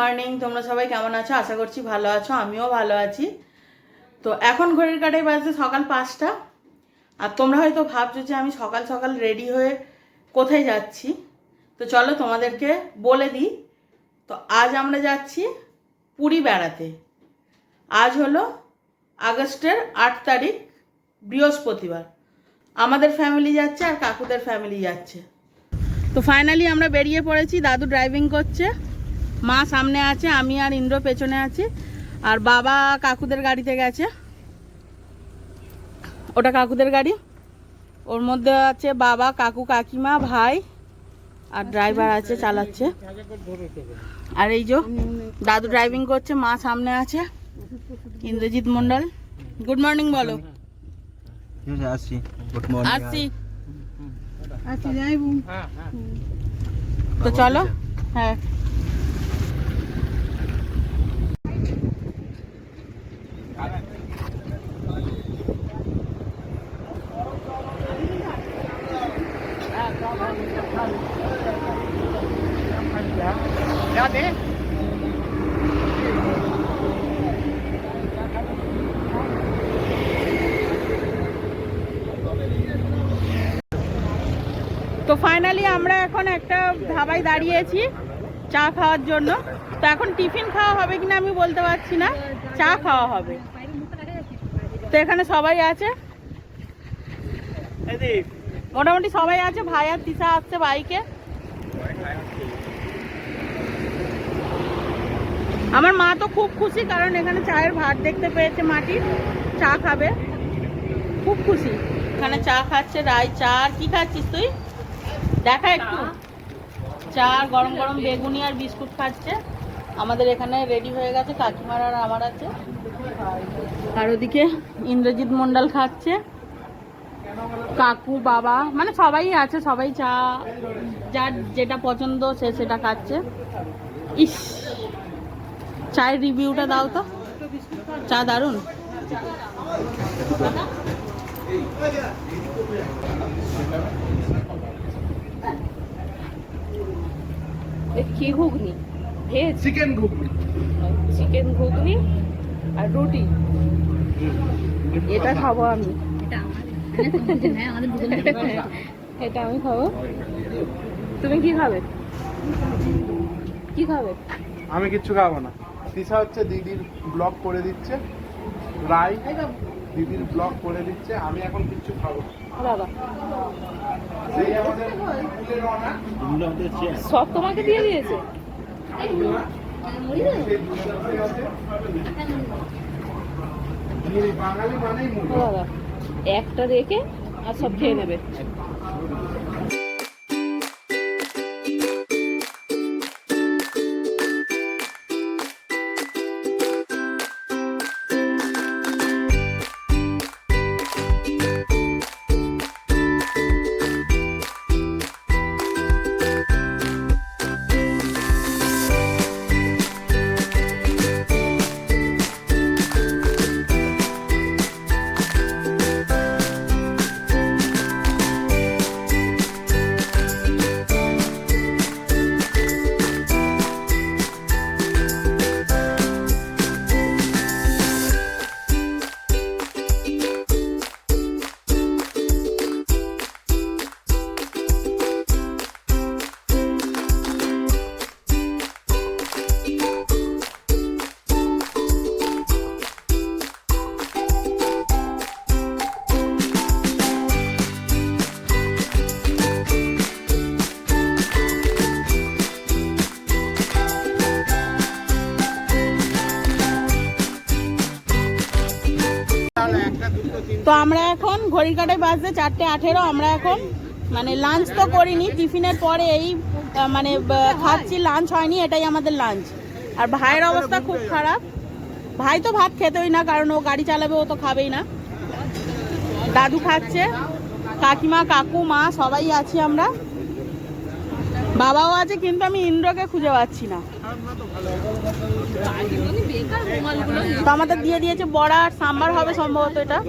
Morning তোমরা সবাই কেমন আছো? আশা করছি ভালো আছো, আমিও ভালো আছি। তো এখন ঘড়ির কাটাই বাজছে সকাল পাঁচটা। আর তোমরা হয়তো ভাবছ যে আমি সকাল সকাল রেডি হয়ে কোথায় যাচ্ছি। তো চলো তোমাদেরকে বলে দিই। তো আজ আমরা যাচ্ছি পুরী বেড়াতে। আজ হলো আগস্টের আট তারিখ, বৃহস্পতিবার। আমাদের ফ্যামিলি যাচ্ছে আর কাকুদের ফ্যামিলি যাচ্ছে। তো ফাইনালি আমরা বেরিয়ে পড়েছি, দাদু ড্রাইভিং করছে। মা সামনে আছে আমি আর ইন্দ্র পেছনে আছি। আর বাবা কাকুদের গাড়িতে গেছে। ওটা কাকুদের গাড়ি। ওর মধ্যে আছে বাবা কাকু কাকিমা ভাই আর ড্রাইভার আছে চালাচ্ছে। আর এই যে দাদু ড্রাইভিং করছে মা সামনে আছে। ইন্দ্রজিৎ মন্ডল গুড মর্নিং বলো। আসছি। আসছি। তো চলো। হ্যাঁ। তো ফাইনালি আমরা এখন একটা ধাবায় দাঁড়িয়েছি, চা খাওয়ার জন্য। তো এখন টিফিন খাওয়া হবে কিনা আমি বলতে পারছি না। চা খাওয়া হবে। তো এখানে সবাই আছে? মোটামুটি সবাই আছে ভাই আর তিশা আসছে বাইকে। আমার মা তো খুব খুশি কারণ এখানে চায়ের ভাত দেখতে পেয়েছে মাটির চা খাবে। খুব খুশি। এখানে চা খাচ্ছে রাই চা। আর কি খাচ্ছিস তুই? দেখা একটু। চা গরম গরম বেগুনি আর বিস্কুট খাচ্ছে। আমাদের এখানে রেডি হয়ে গেছে, কাকিমার আর আমার আছে। আর ওদিকে ইন্দ্রজিৎ মন্ডল খাচ্ছে। কাকু, বাবা মানে সবাই আছে, সবাই চা, যার যেটা পছন্দ সে সেটা খাচ্ছে। ইস, চায়ের রিভিউটা দাও তো। চা দারুণ ঘুগনি? ভেজ চিকেন ঘুগনি। চিকেন ঘুগনি আর রুটি। এটা খাব আমি। এটা আমি খাব। তুমি কি খাবে? কি খাবে? আমি কিচ্ছু খাব না। তিশা হচ্ছে দিদির ব্লগ করে দিচ্ছে। রাই দিদির ব্লগ করে দিচ্ছে। আমি এখন কিচ্ছু খাব। বাবা। সেই আমাদের সব তোমাকে দিয়ে দিয়েছে? একটা রেখে আর সব খেয়ে নেবে। তো আমরা এখন ঘড়ির কাটায় বাজছে চারটে আঠেরো, আমরা এখন মানে লাঞ্চ তো করিনি, টিফিনের পরে এই মানে খাচ্ছি লাঞ্চ হয়নি, এটাই আমাদের লাঞ্চ আর ভাইয়ের অবস্থা খুব খারাপ। ভাই তো ভাত খেতেই না, কারণ ও গাড়ি চালাবে, ও তো খাবেই না। দাদু খাচ্ছে, কাকিমা, কাকু, মা, সবাই আছি আমরা। বাবাও আছে, কিন্তু আমি ইন্দ্রকে খুঁজে পাচ্ছি না। তো আমাদের দিয়ে দিয়েছে বড়া আর সাম্বার হবে সম্ভবত এটা।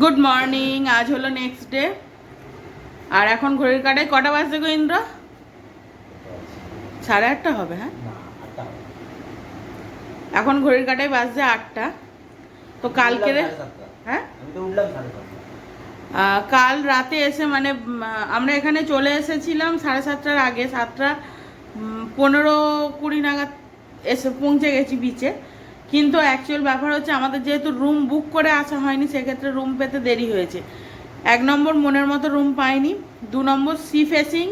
গুড মর্নিং আজ হলো নেক্সট ডে আর এখন ঘড়ির কাটায় কটা বাজছে গো ইন্দ্র? সাড়ে আটটা হবে হ্যাঁ? এখন ঘড়ির কাটায় বাজছে আটটা। তো কালকে হ্যাঁ? কাল রাতে এসে মানে আমরা এখানে চলে এসেছিলাম সাড়ে সাতটার আগে সাতটা পনেরো কুড়ি নাগাদ এসে পৌঁছে গেছি বিচে কিন্তু অ্যাকচুয়াল ব্যাপার হচ্ছে আমাদের যেহেতু রুম বুক করে আসা হয়নি, সেক্ষেত্রে রুম পেতে দেরি হয়েছে। এক নম্বর মনের মতো রুম পাইনি, দু নম্বর সি ফেসিং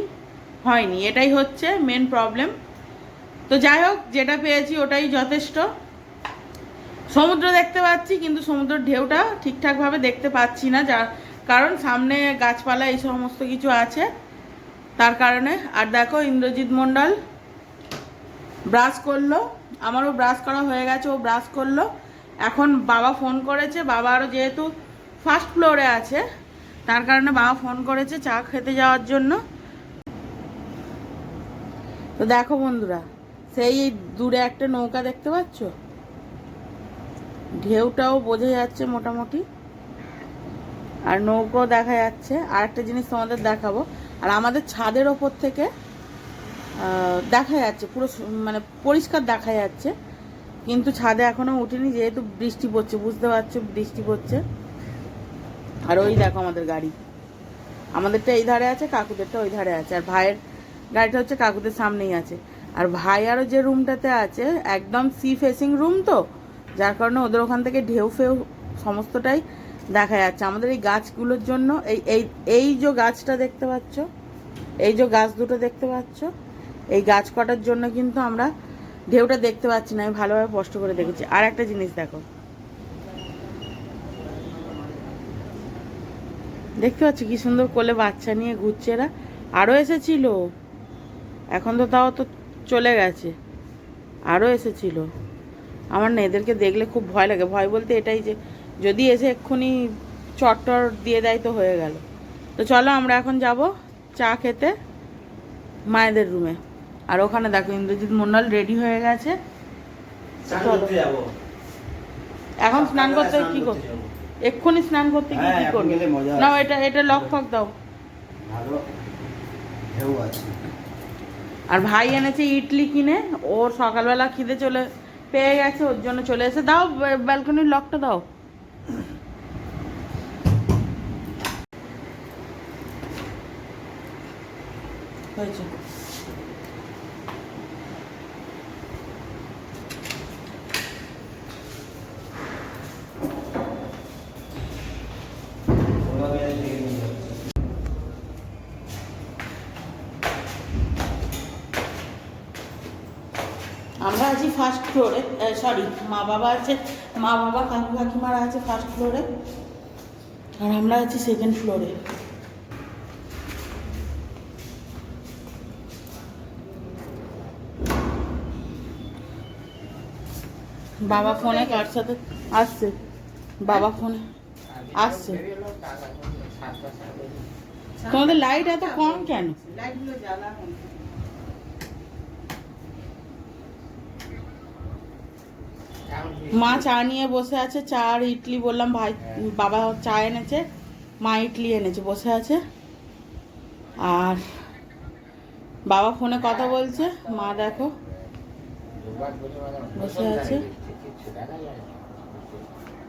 হয়নি, এটাই হচ্ছে মেন প্রবলেম তো যাই হোক, যেটা পেয়েছি ওটাই যথেষ্ট। সমুদ্র দেখতে পাচ্ছি, কিন্তু সমুদ্রের ঢেউটা ঠিকঠাকভাবে দেখতে পাচ্ছি না, যার কারণ সামনে গাছপালা এই সমস্ত কিছু আছে। তার কারণে, আর দেখো ইন্দ্রজিৎ মণ্ডল ব্রাশ করল, আমারও ব্রাশ করা হয়ে গেছে, ও ব্রাশ করল। এখন বাবা ফোন করেছে, বাবা আরও যেহেতু ফার্স্ট ফ্লোরে আছে, তার কারণে বাবা ফোন করেছে চা খেতে যাওয়ার জন্য। তো দেখো বন্ধুরা, সেই দূরে একটা নৌকা দেখতে পাচ্ছ? ঢেউটাও বোঝা যাচ্ছে মোটামুটি। আর নৌকো দেখা যাচ্ছে। আর একটা জিনিস তোমাদের দেখাবো। আর আমাদের ছাদের ওপর থেকে দেখা যাচ্ছে, পুরো মানে পরিষ্কার দেখা যাচ্ছে। কিন্তু ছাদে এখনও উঠিনি, যেহেতু বৃষ্টি পড়ছে, বুঝতে পারছ বৃষ্টি পড়ছে। আর ওই দেখো আমাদের গাড়ি। আমাদেরটা এই ধারে আছে, কাকুদেরটা ওই ধারে আছে। আর ভাইয়ের গাড়িটা হচ্ছে কাকুদের সামনেই আছে। আর ভাই আরও যে রুমটাতে আছে, একদম সি ফেসিং রুম তো, যার কারণে ওদের ওখান থেকে ঢেউ ফেউ সমস্তটাই দেখা যাচ্ছে। আমাদের এই গাছগুলোর জন্য, এই এই এই যে গাছটা দেখতে পাচ্ছ, এই যে গাছ দুটো দেখতে পাচ্ছ এই গাছ কটার জন্য কিন্তু আমরা ঢেউটা দেখতে পাচ্ছি না, আমি ভালোভাবে স্পষ্ট করে দেখেছি। আর একটা জিনিস দেখো। দেখতে পাচ্ছি কি সুন্দর কোলে বাচ্চা নিয়ে ঘুরছে এরা। আরও এসেছিল। এখন তো তাও তো চলে গেছে। আরও এসেছিল। আমার না এদেরকে দেখলে খুব ভয় লাগে। ভয় বলতে এটাই যে, যদি এসে এক্ষুনি চট্টর দিয়ে দেয় তো হয়ে গেল। তো চলো আমরা এখন যাব চা খেতে মায়েদের রুমে। আর ওখানে দেখো ইন্দ্রজিৎ মন্ডল রেডি হয়ে গেছে। এখন স্নান করতে কি করতে করবে? যাব। এক্ষুনি স্নান করতে গিয়ে হ্যাঁ, কি করবে? না এটা এটা লক ফক দাও। ভালো ঢেউ আছে। আর ভাই এনেছে ইডলি কিনে ওর সকালবেলা খিদে চলে পেয়ে গেছে ওর জন্য চলে এসে দাও ব্যালকনির লকটা দাও। হয়েছে ওরা বেড়ে থেকে নিয়ে যাচ্ছে। আমরা আছি ফার্স্ট ফ্লোরে সরি মা বাবা আছে, মা বাবা, কাকু কাকিমারা আছে ফার্স্ট ফ্লোরে আর আমরা আছি সেকেন্ড ফ্লোরে বাবা ফোনে কার সাথে? আসছে। বাবা ফোনে। আসছে। তোমাদের লাইট এত কম কেন? মা চা নিয়ে বসে আছে চা আর ইডলি বললাম, ভাই, বাবা চা এনেছে, মা ইডলি এনেছে, বসে আছে। আর বাবা ফোনে কথা বলছে, মা দেখো, বসে আছে।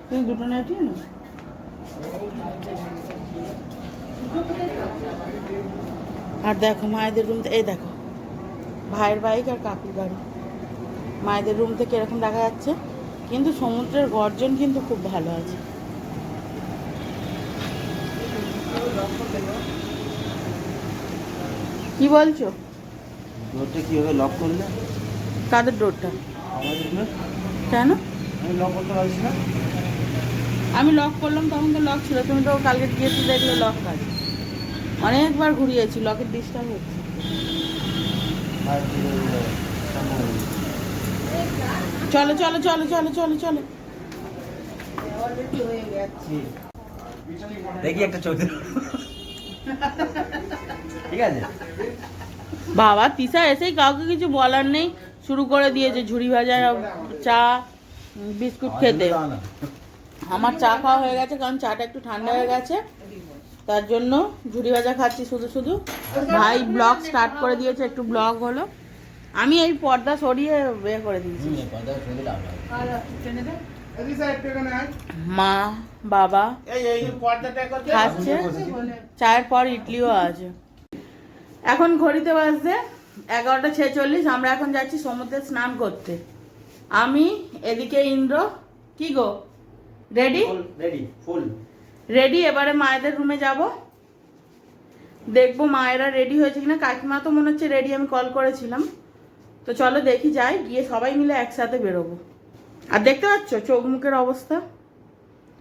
তুমি দুটো নাইটি না আর দেখো, মায়েদের রুম এই দেখো, ভাইয়ের বাইক আর কাকুর গাড়ি মায়েদের রুম থেকে এরকম দেখা যাচ্ছে। কিন্তু সমুদ্রের গর্জন কিন্তু খুব ভালো আছে। কি বলছো? ডোরটা কীভাবে লক করলে? কাদের ডোরটা? কেন? আমি লক করতে পারছি না। আমি লক করলাম তখন তো লক ছিল। তুমি তো কালকে গিয়েছি দেখলে লক আছে অনেকবার ঘুরিয়েছি লকের ডিস্টার্ব হচ্ছে। চলো চলো চলো চলো চলো চলো। দেখি একটা চোখ ঠিক আছে? বাবা তিশা এসেই কাউকে কিছু বলার নেই। শুরু করে দিয়েছে ঝুড়ি ভাজা চা বিস্কুট খেতে। আমার চা খাওয়া হয়ে গেছে কারণ চাটা একটু ঠান্ডা হয়ে গেছে। তার জন্য ঝুড়ি ভাজা খাচ্ছি শুধু শুধু। ভাই ব্লগ স্টার্ট করে দিয়েছে একটু ব্লগ হলো। আমি এই পর্দা সরিয়ে বের করে দিয়েছি। মা বাবা। এই এই পর্দাটা করতে খাচ্ছে। চায়ের পর ইডলিও আছে এখন ঘড়িতে বাজছে এগারোটা ছেচল্লিশ আমরা এখন যাচ্ছি সমুদ্রে স্নান করতে। আমি এদিকে ইন্দ্র। কি গো? রেডি রেডি ফুল রেডি এবারে মায়েদের রুমে যাব। দেখব মায়েরা রেডি হয়েছে কিনা। কাকিমা তো মনে হচ্ছে রেডি আমি কল করেছিলাম। তো চলো দেখি যাই গিয়ে সবাই মিলে একসাথে বেরোবো। আর দেখতে পাচ্ছ চোখ মুখের অবস্থা?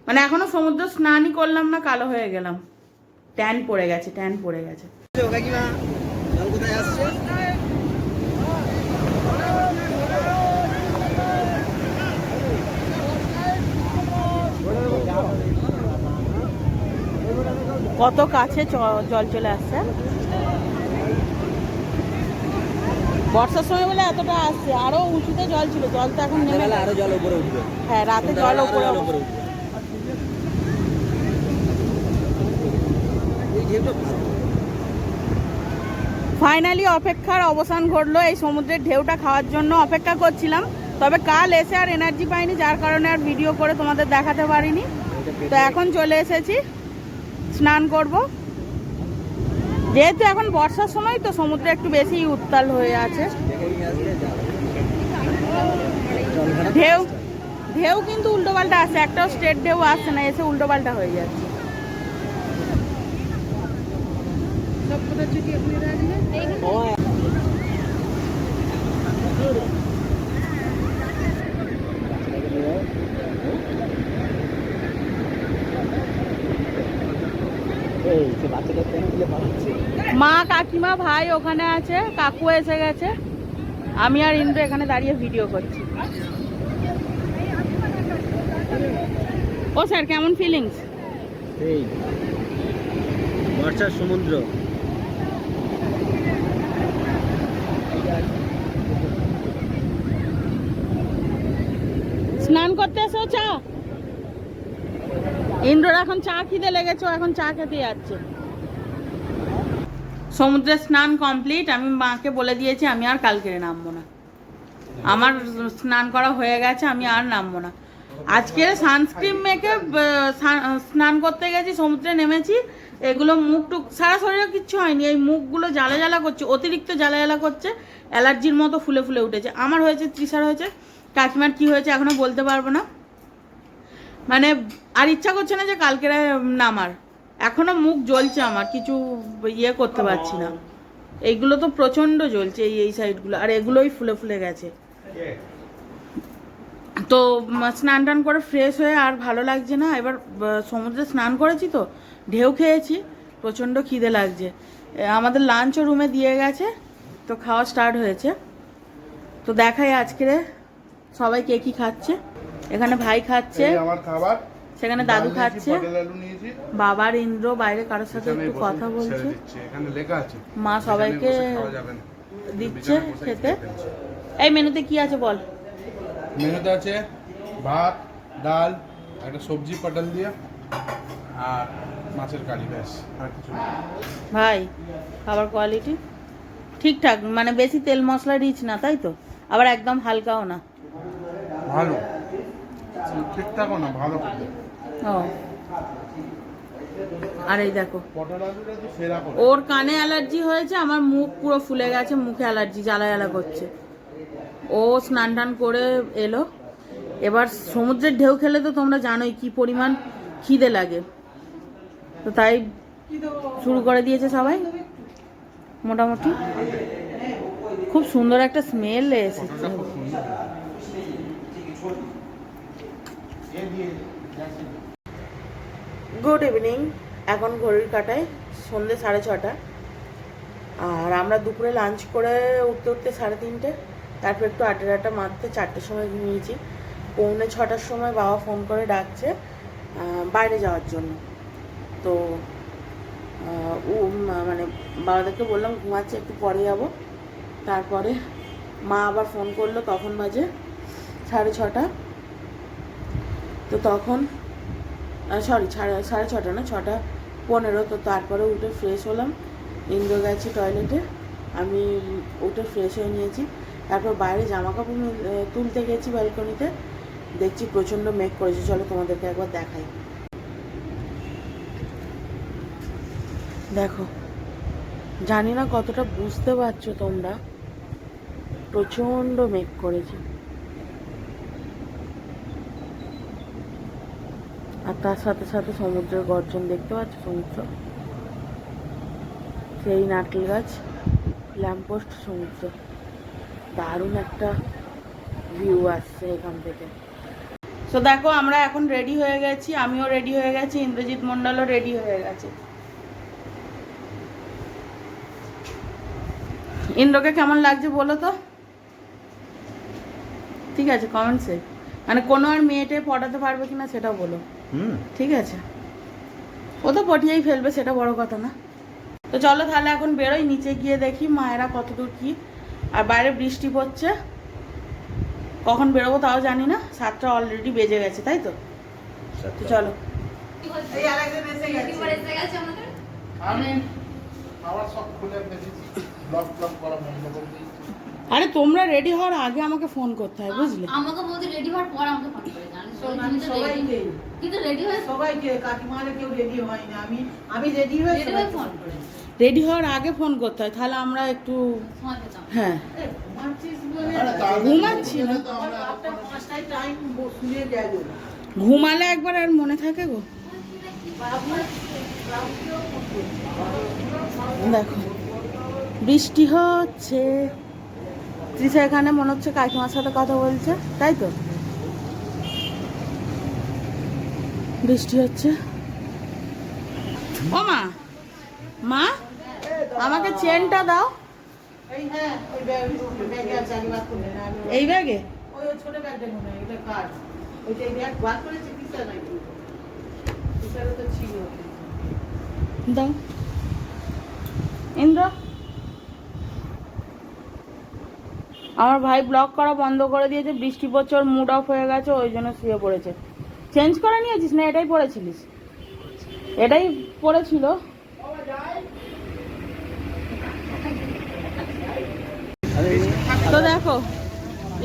মানে এখনও সমুদ্র স্নানই করলাম না কালো হয়ে গেলাম। ট্যান পড়ে গেছে ট্যান পড়ে গেছে। কত কাছে জল চলে আসছে? বর্ষার সময় বলে এতটা আসছে আরও উঁচুতে জল ছিল জল তো এখন নেমে। আরও জল উপরে উঠবে। হ্যাঁ রাতে জল ওপরে উপরে উঠবে। ফাইনালি অপেক্ষার অবসান ঘটলো এই সমুদ্রের ঢেউটা খাওয়ার জন্য। অপেক্ষা করছিলাম তবে কাল এসে আর এনার্জি পাইনি যার কারণে আর ভিডিও করে তোমাদের দেখাতে পারিনি। তো এখন চলে এসেছি স্নান করব। যেহেতু এখন বর্ষার সময় তো সমুদ্রে একটু বেশি উত্তাল হয়ে আছে। ঢেউ ঢেউ কিন্তু উল্টোপাল্টা আসে একটাও স্টেট ঢেউ আসছে না এসে উল্টোপাল্টা হয়ে যাচ্ছে। এই সে মা কাকিমা ভাই ওখানে আছে কাকু এসে গেছে। আমি আর ইন্দ্র এখানে দাঁড়িয়ে ভিডিও করছি। ও স্যার কেমন ফিলিংস এই বর্ষার সমুদ্র। স্নান করতে এসো চা। ইন্দ্রর এখন চা খিদে লেগেছে এখন চা খেতে যাচ্ছে। সমুদ্রে স্নান কমপ্লিট আমি মাকে বলে দিয়েছি, আমি আর কালকে নামবো না। আমার স্নান করা হয়ে গেছে, আমি আর নামবো না। আজকে সানস্ক্রিন মেখে স্নান- করতে গেছি, সমুদ্রে নেমেছি, এগুলো মুখ টুক, সারা শরীরে কিচ্ছু হয়নি, এই মুখগুলো জ্বালা জ্বালা করছে, অতিরিক্ত জ্বালা জ্বালা করছে, অ্যালার্জির মতো ফুলে ফুলে উঠেছে। আমার হয়েছে, তৃষার হয়েছে, কাকিমার কি হয়েছে এখনও বলতে পারব না। মানে আর ইচ্ছা করছে না যে কালকে নামার এখনও মুখ জ্বলছে আমার, কিছু ইয়ে করতে পারছি না। এইগুলো তো প্রচণ্ড জ্বলছে এই এই সাইডগুলো, আর এগুলোই ফুলে ফুলে গেছে। তো স্নান টান করে ফ্রেশ হয়ে আর ভালো লাগছে না? এবার সমুদ্রে স্নান করেছি তো, ঢেউ খেয়েছি, প্রচণ্ড খিদে লাগছে। আমাদের লাঞ্চও রুমে দিয়ে গেছে, তো খাওয়া স্টার্ট হয়েছে। তো দেখাই আজকে সবাই কে কি খাচ্ছে। এখানে ভাই খাচ্ছে আমার খাবার। সেখানে দাদু খাচ্ছে। বাবার ইন্দ্র বাইরে কারোর সাথে একটু কথা বলছে। এখানে লেখা আছে। মা সবাইকে। দিচ্ছে খেতে। এই মেনুতে কি আছে বল? মেনুতে আছে ভাত ডাল একটা সবজি পটল দিয়ে আর মাছের কারি ব্যাস আর কিছু ভাই খাবার কোয়ালিটি ঠিকঠাক মানে বেশি তেল মশলা রিচ না তাই তো? আবার একদম হালকাও না। ভালো। ঠিকঠাকও না ভালো ও। আর এই দেখো ওর কানে অ্যালার্জি হয়েছে আমার মুখ পুরো ফুলে গেছে মুখে অ্যালার্জি জ্বালা জ্বালা করছে। ও স্নান টান করে এলো। এবার সমুদ্রের ঢেউ খেলে তো তোমরা জানোই কি পরিমাণ খিদে লাগে। তো তাই শুরু করে দিয়েছে সবাই। মোটামুটি। খুব সুন্দর একটা স্মেল এসেছে। গুড ইভিনিং এখন ঘড়ির কাটায় সন্ধ্যে সাড়ে ছটা। আর আমরা দুপুরে লাঞ্চ করে উঠতে উঠতে সাড়ে তিনটে। তারপর একটু আটটা আটটা মারতে চারটের সময় ঘুমিয়েছি। পৌনে ছটার সময় বাবা ফোন করে ডাকছে বাইরে যাওয়ার জন্য। তো ও মানে বাবাদেরকে বললাম ঘুমাচ্ছে, একটু পরে যাব। তারপরে মা আবার ফোন করল, তখন বাজে সাড়ে ছটা। তো তখন সরি সাড়ে সাড়ে ছটা না, ছটা পনেরো, তো তারপরে উঠে ফ্রেশ হলাম। ইন্দ্র গেছি টয়লেটে আমি উঠে ফ্রেশ হয়ে নিয়েছি। তারপর বাইরে জামা কাপড় তুলতে গেছি ব্যালকনিতে দেখছি প্রচণ্ড মেঘ করেছে, চলো তোমাদেরকে একবার দেখাই। দেখো, জানি না কতটা বুঝতে পারছ তোমরা, প্রচণ্ড মেঘ করেছে। আর তার সাথে সাথে সমুদ্রের গর্জন দেখতে পাচ্ছ, সমুদ্র? সেই নারকেল গাছ ল্যাম্পোস্ট সমুদ্র। দারুণ একটা ভিউ আসছে এখান থেকে। তো দেখো, আমরা এখন রেডি হয়ে গেছি, আমিও রেডি হয়ে গেছি, ইন্দ্রজিৎ মণ্ডলও রেডি হয়ে গেছে। ইন্দ্রকে কেমন লাগছে বলো তো? ঠিক আছে কমেন্টসে মানে কোনো আর মেয়েটে পটাতে পারবে কিনা সেটাও বলো। ঠিক আছে। ও তো পটিয়েই ফেলবে সেটা বড় কথা না। তো চলো তাহলে এখন বেরোই নিচে গিয়ে দেখি মায়েরা কতদূর কি। আর বাইরে বৃষ্টি পড়ছে। কখন বেরোবো তাও জানি না সাতটা অলরেডি বেজে গেছে তাই তো? তো চলো। আরে তোমরা রেডি হওয়ার আগে আমাকে ফোন করতে হয় বুঝলে? আমাকে বলতে রেডি হওয়ার পর আমাকে ফোন করে জানিস তো সবাইকে কিন্তু রেডি হয়ে সবাইকে কাকিমারে কেউ রেডি হয়নি আমি আমি রেডি হয়ে রেডি হয়ে ফোন করে রেডি হওয়ার আগে ফোন করতে হয় তাহলে আমরা একটু হ্যাঁ ঘুমাচ্ছি না। ঘুমালে একবার আর মনে থাকে গো। দেখো বৃষ্টি হচ্ছে। তৃষা এখানে মনে হচ্ছে কাকিমার সাথে কথা বলছে তাই তো? বৃষ্টি হচ্ছে। ও মা মা আমাকে চেনটা দাও। এই হ্যাঁ, ওই ব্যাগ-। দাও। ইন্দ্র? আমার ভাই ব্লক করা বন্ধ করে দিয়েছে বৃষ্টি ওর মুড অফ হয়ে গেছে ওই জন্য শুয়ে পড়েছে। চেঞ্জ করে নিয়েছিস? না এটাই পড়েছিলিস। এটাই পড়েছিল। তো দেখো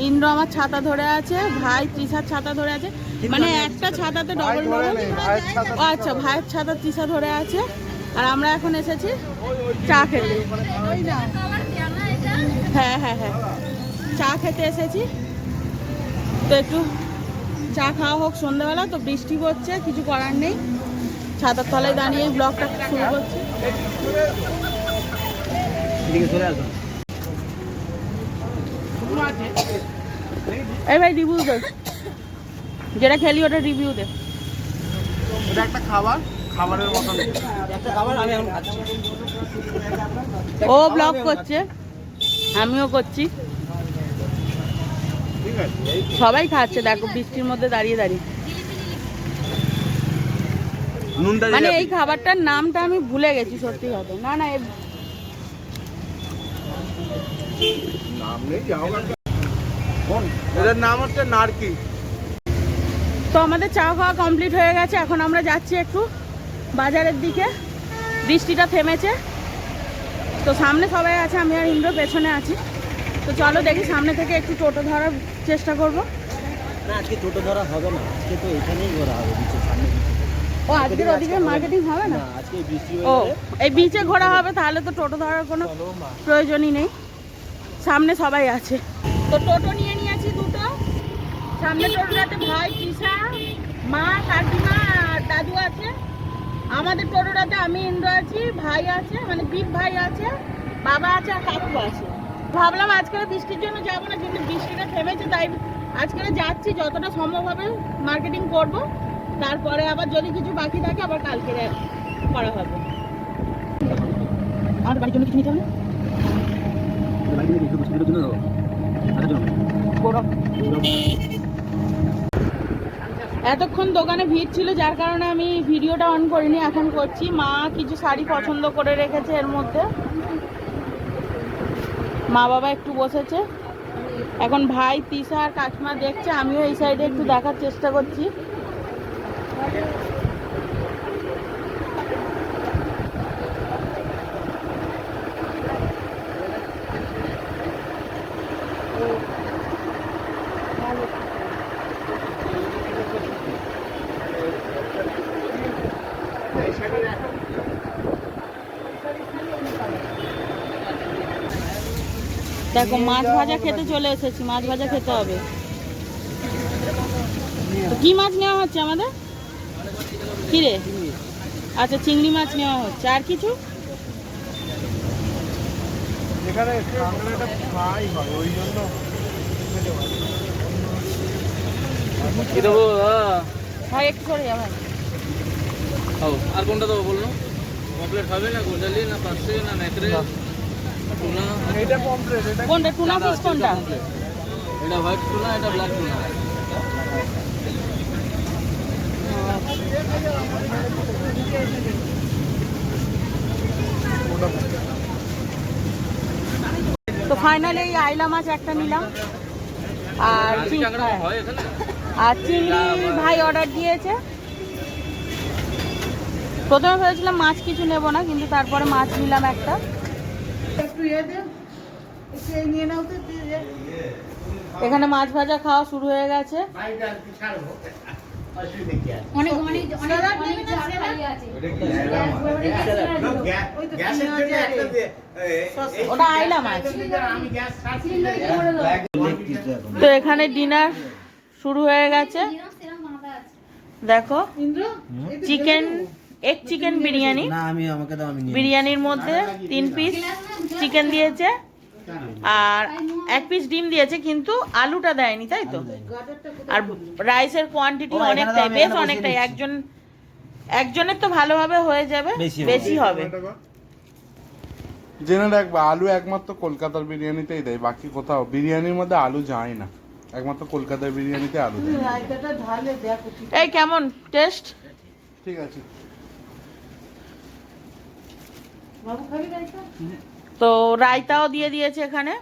ইন্দ্র আমার ছাতা ধরে আছে ভাই তৃষার ছাতা ধরে আছে। মানে একটা ছাতাতে ডবল ডবল ও আচ্ছা ভাইয়ের ছাতা তৃষা ধরে আছে। আর আমরা এখন এসেছি চা খেতে। হ্যাঁ হ্যাঁ হ্যাঁ। চা খেতে এসেছি। তো একটু চা খাওয়া হোক সন্ধ্যাবেলা তো বৃষ্টি পড়ছে কিছু করার নেই। ছাতার তলায় দাঁড়িয়ে ব্লগটা শুরু করছি। এদিকে এই ভাই রিভিউ দে। যেটা খেলি ওটা রিভিউ দে। একটা খাবার খাবারের মতন। একটা খাবার আমি এখন খাচ্ছি। ও ব্লগ করছে। আমিও করছি। সবাই খাচ্ছে দেখো বৃষ্টির মধ্যে দাঁড়িয়ে দাঁড়িয়ে। মানে এই খাবারটার নামটা আমি ভুলে গেছি সত্যি কথা। না না এটার নাম হচ্ছে নারকি তো আমাদের চা খাওয়া কমপ্লিট হয়ে গেছে এখন আমরা যাচ্ছি একটু বাজারের দিকে। বৃষ্টিটা থেমেছে। তো সামনে সবাই আছে আমি আর ইন্দ্র পেছনে আছি। তো চলো দেখি সামনে থেকে একটু টোটো ধরার চেষ্টা করব। না আজকে টোটো ধরা হবে না আজকে তো এখানেই ঘোরা হবে বিচের সামনে। ও আজকের ওদিকে মার্কেটিং হবে না। আজকে বৃষ্টি ও এই বিচে ঘোরা হবে তাহলে তো টোটো ধরার কোনো প্রয়োজনই নেই। সামনে সবাই আছে। তো টোটো নিয়ে নিয়েছি দুটো। সামনে টোটোটাতে ভাই তৃষা মা কাকিমা আর দাদু আছে। আমাদের টোটোটাতে আমি ইন্দ্র আছি ভাই আছে মানে বিগ ভাই আছে বাবা আছে আর কাকু আছে। ভাবলাম আজকে বৃষ্টির জন্য যাব না, কিন্তু বৃষ্টিটা থেমেছে, তাই আজকে যাচ্ছি, যতটা সম্ভব হবে মার্কেটিং করব। তারপরে আবার যদি কিছু বাকি থাকে, আবার কালকে করা হবে। আমাদের বাড়ির জন্য কিছু নিতে হবে এতক্ষণ দোকানে ভিড় ছিল, যার কারণে আমি ভিডিওটা অন করিনি, এখন করছি। মা কিছু শাড়ি পছন্দ করে রেখেছে এর মধ্যে। মা বাবা একটু বসেছে। এখন ভাই তিশা আর কাকিমা দেখছে, আমিও এই সাইডে একটু দেখার চেষ্টা করছি। দেখো মাছ ভাজা খেতে চলে এসেছি মাছ ভাজা খেতে হবে। তো কি মাছ নেওয়া হচ্ছে আমাদের? কি রে আচ্ছা চিংড়ি মাছ নেওয়া হচ্ছে। আর কিছু? হয় ভাই একটু করে যা ভাই। আর কোনটা দেবো বলল কমপ্লিট হবে না গোজালি না পার্সে না ম্যাকরে টুনা। এটা কমপ্লিট এটা কোনটা? টুনা ফিস কোনটা? এটা হোয়াইট টুনা এটা ব্ল্যাক টুনা। তো ফাইনালি এই আইলা মাছ একটা নিলাম। আর আর চিংড়ি ভাই অর্ডার দিয়েছে। প্রথমে ভেবেছিলাম মাছ কিছু নেব না কিন্তু তারপরে মাছ নিলাম একটা। একটু ইয়ে দে একটু এই নিয়ে নাও তো ইয়ে। এখানে মাছ ভাজা খাওয়া শুরু হয়ে গেছে। অনেক অনেক অনেক ওটা আইলা মাছ? তো এখানে ডিনার শুরু হয়ে গেছে। দেখো চিকেন এগ চিকেন বিরিয়ানি। না আমি আমাকে দাও আমি নিয়ে বিরিয়ানির মধ্যে তিন পিস চিকেন দিয়েছে আর এক পিস ডিম দিয়েছে কিন্তু আলুটা দেয়নি তাই তো? আর রাইসের কোয়ান্টিটি অনেকটাই বেশ অনেকটাই। একজন একজনের তো ভালোভাবে হয়ে যাবে বেশি হবে। বেশি হবে। জেনে রাখবা আলু একমাত্র কলকাতার বিরিয়ানিতেই দেয় বাকি কোথাও? বিরিয়ানির মধ্যে আলু যায় না। একমাত্র কলকাতার বিরিয়ানিতে আলু এই কেমন? টেস্ট ঠিক আছে। বাবু খাবি তো রায়তাও দিয়ে দিয়েছে এখানে,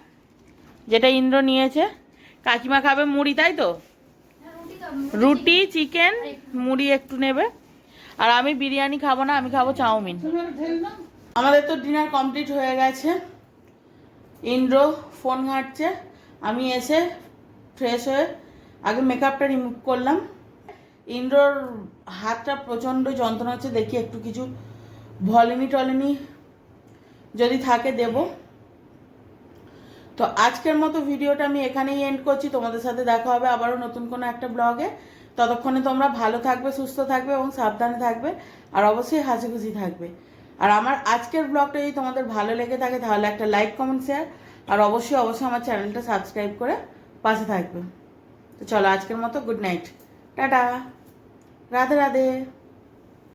যেটা ইন্দ্র নিয়েছে। কাকিমা খাবে মুড়ি, তাই তো? রুটি, চিকেন, মুড়ি একটু নেবে। আর আমি বিরিয়ানি খাব না, আমি খাব চাউমিন। আমাদের তো ডিনার কমপ্লিট হয়ে গেছে। ইন্দ্র ফোন ঘাঁটছে, আমি এসে ফ্রেশ হয়ে আগে মেকআপটা রিমুভ করলাম। ইন্দ্রর হাতটা প্রচণ্ড যন্ত্রণা হচ্ছে, দেখি একটু কিছু ভলিনি টলিনি যদি থাকে দেব। তো আজকের মতো ভিডিওটা আমি এখানেই এন্ড করছি। তোমাদের সাথে দেখা হবে আবারও নতুন কোনো একটা ব্লগে। ততক্ষণে তোমরা ভালো থাকবে, সুস্থ থাকবে এবং সাবধানে থাকবে আর অবশ্যই হাসি খুশি থাকবে। আর আমার আজকের ব্লগটা যদি তোমাদের ভালো লেগে থাকে তাহলে একটা লাইক কমেন্ট শেয়ার আর অবশ্যই অবশ্যই আমার চ্যানেলটা সাবস্ক্রাইব করে পাশে থাকবে। তো চলো আজকের মতো good night tata. Radhe Radhe.